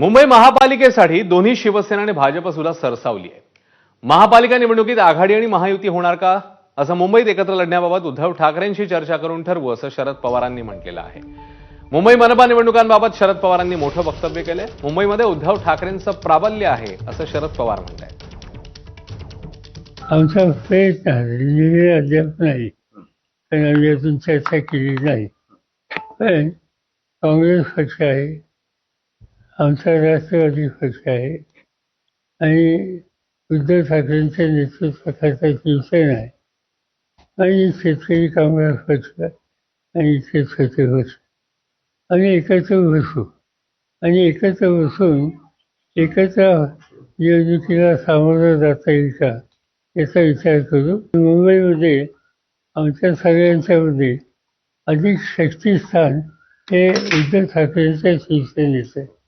मुंबई महापालिकेसाठी दोन्ही शिवसेना आणि भाजप सुद्धा सरसावली आहे महापालिका निवडणुकीत आघाडी आणि महायुती होणार का? असं मुंबईत एकत्र लढण्याबाबत उद्धव ठाकरेंशी चर्चा करून ठरवू असं शरद पवारांनी म्हटलेलं आहे. मुंबई मनपा निवडणुकांबाबत शरद पवारांनी मोठं वक्तव्य केलंय. मुंबईमध्ये उद्धव ठाकरेंचं प्राबल्य आहे असं शरद पवार म्हणत आहेत आमचा प्रयत्न अद्याप नाही. अजून चर्चा केली नाही. पण काँग्रेस पक्ष आहे आमचा राष्ट्रवादी पक्ष आहे. आणि उद्धव ठाकरेंच्या नेतृत्वाखालचा शिवसेना आहे आणि शेतकरी कामगार पक्ष आणि शेतकरी पक्ष. आम्ही एकत्र बसू. आणि एकत्र बसून एकत्र निवडणुकीला सामोरं जाता येईल का याचा विचार करू मुंबईमध्ये आमच्या सगळ्यांच्यामध्ये अधिक शक्तिस्थान हे उद्धव ठाकरेंच्या शिवसेनेचं आहे.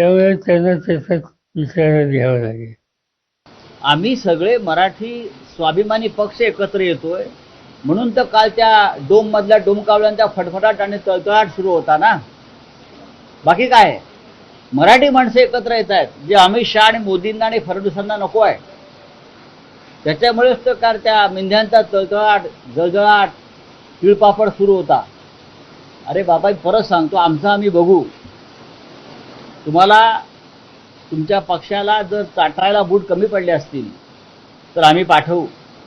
त्यामुळे त्यांना त्याचा विचारात घ्यावा लागेल. आम्ही सगळे मराठी स्वाभिमानी पक्ष एकत्र येतोय. म्हणून तर काल त्या डोम मधल्या डोमकावळ्यांचा फटफटाट आणि तळतळाट सुरू होता ना? बाकी काय? मराठी माणसं एकत्र येत आहेत. जे अमित शहा आणि मोदींना आणि फडणवीसांना नको आहे. त्याच्यामुळेच तर काल त्या मेंढ्यांचा तळतळाट जळजळाट तिळपापड सुरू होता. अरे बाबा परत सांगतो आमचं आम्ही बघू. तुम्हाला तुमच्या पक्षाला जर चाटायला बूट कमी पडले असतील तर आम्ही पाठवू.